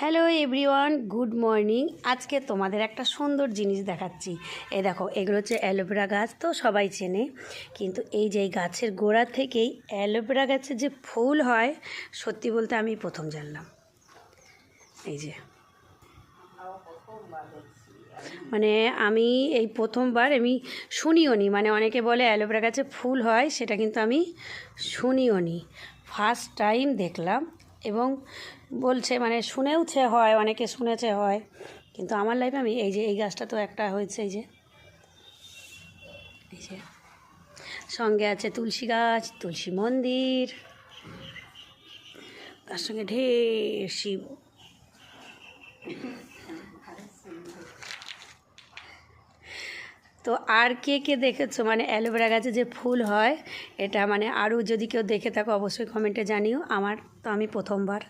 Hello everyone good morning আজকে তোমাদের একটা সুন্দর জিনিস দেখাচ্ছি। এই দেখো, এগুলো হচ্ছে অ্যালোভেরা গাছ, তো সবাই চেনে। কিন্তু এই যে গাছের গোড়া থেকেই অ্যালোভেরা গাছের যে ফুল হয়, সত্যি বলতে আমি প্রথম জানলাম। এই যে। মানে আমি এই প্রথমবার আমি শুনিও নি মানে অনেকে বলে অ্যালোভেরা গাছে ফুল হয়, সেটা কিন্তু আমি শুনিও নি ফার্স্ট টাইম দেখলাম। এবং বলছে মানে শুনেওছে হয়, অনেকে শুনেছে হয়, কিন্তু আমার লাইফে আমি, এই যে, এই গাছটা তো একটা হয়েছে, এই যে এই যে, সঙ্গে আছে তুলসী গাছ, তুলসী মন্দির, তার সঙ্গে ঢের শিব। তো আর কে কে দেখেছ? মানে অ্যালোভেরা গাছে যে ফুল হয়, এটা মানে আরও যদি কেউ দেখে থাকো, অবশ্যই কমেন্টে জানিও। আমার তো আমি প্রথমবার।